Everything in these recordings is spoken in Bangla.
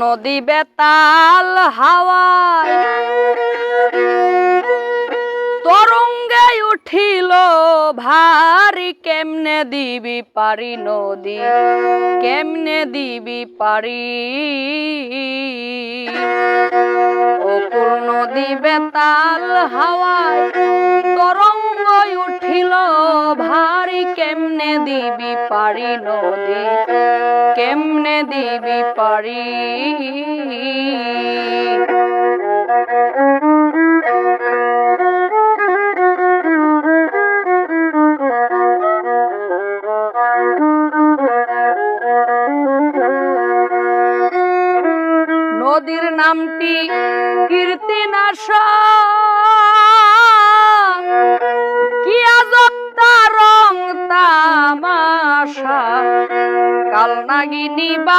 নদী বেতাল হাওয়ায় তরঙ্গে উঠিল ভারী, কেমনে দিবি পারি নদী, কেমনে দিবি পারি? অকুল নদী বেতাল হাওয়ায় কেমনে দিবি পারি নদী? কেমনে দিবি পারি? নদীর নামটি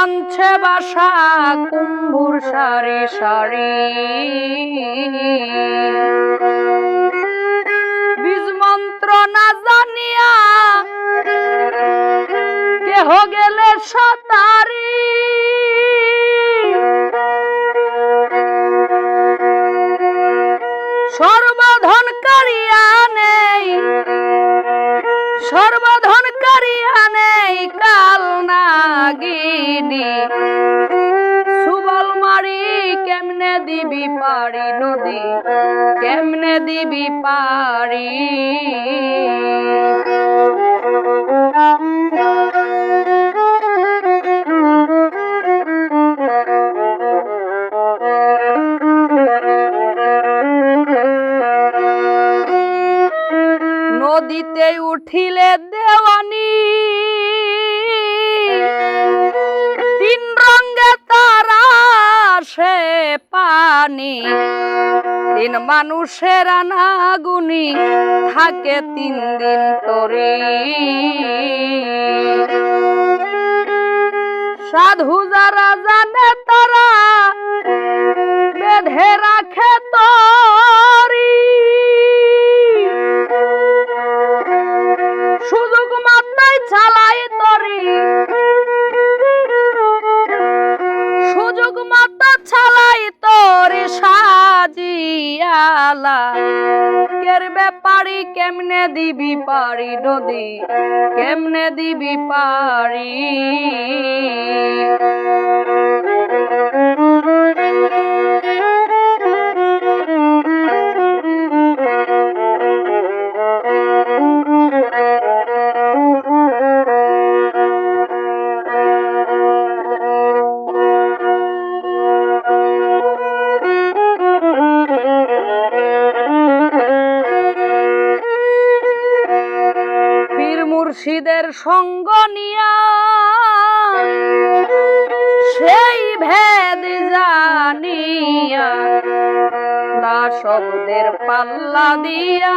বাঞ্ছে বাসা কুম্ভুর সারি সারি। বীজ মন্ত্র না জানিয়া কেহ গেলে সাতারি পারি নদী কেমনে দিবি পারি নদীতে উঠিলে দেওয়ানি। সে পানি। তিন মানুষের আনাগুনি থাকে তিন দিন তরে। সাধু যারা জানে তারা বেঁধে রাখে তরি। সুযোগ মাত্রায় চালাই সাজিয়ালা কের ব্যাপারি কেমনে দিবি পারি নদী কেমনে দিবি পারি? মুর্শিদের সঙ্গ নিয়া সেই ভেদ জানিয়া না শব্দের পাল্লা দিয়া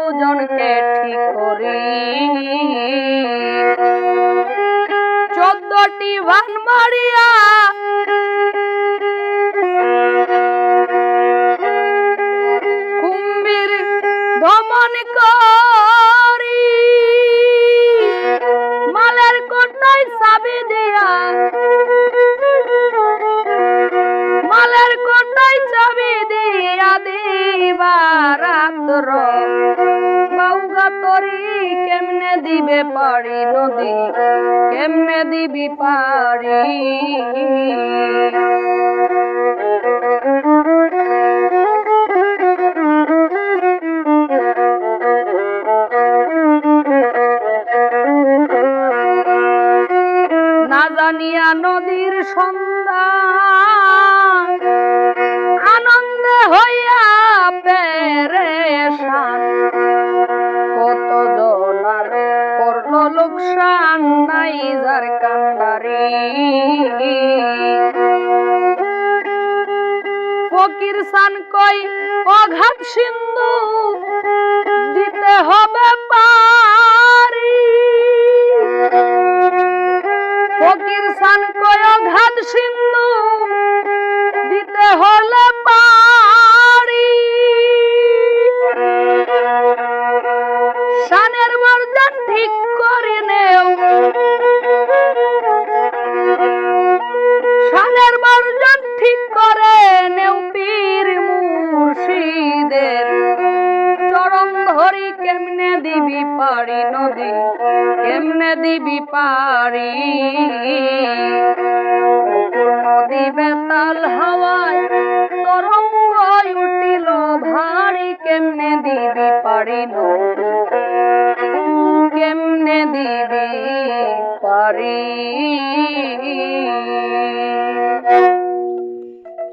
ওজনকে ঠিক করি। চোদ্দটি ভান মারিয়া কুম্ভীর দমন করি দিবে পারি নদী কেমনে দিবি পারি? নদীর সন্ধান ফকির সান কই? অঘাত সিন্ধু দিতে হবে পারি নদী বেতাল হাওয়ায় তরঙ্গ উঠিল ভারি কেমনে দিবি পারিল? কেমনে দিবি পারি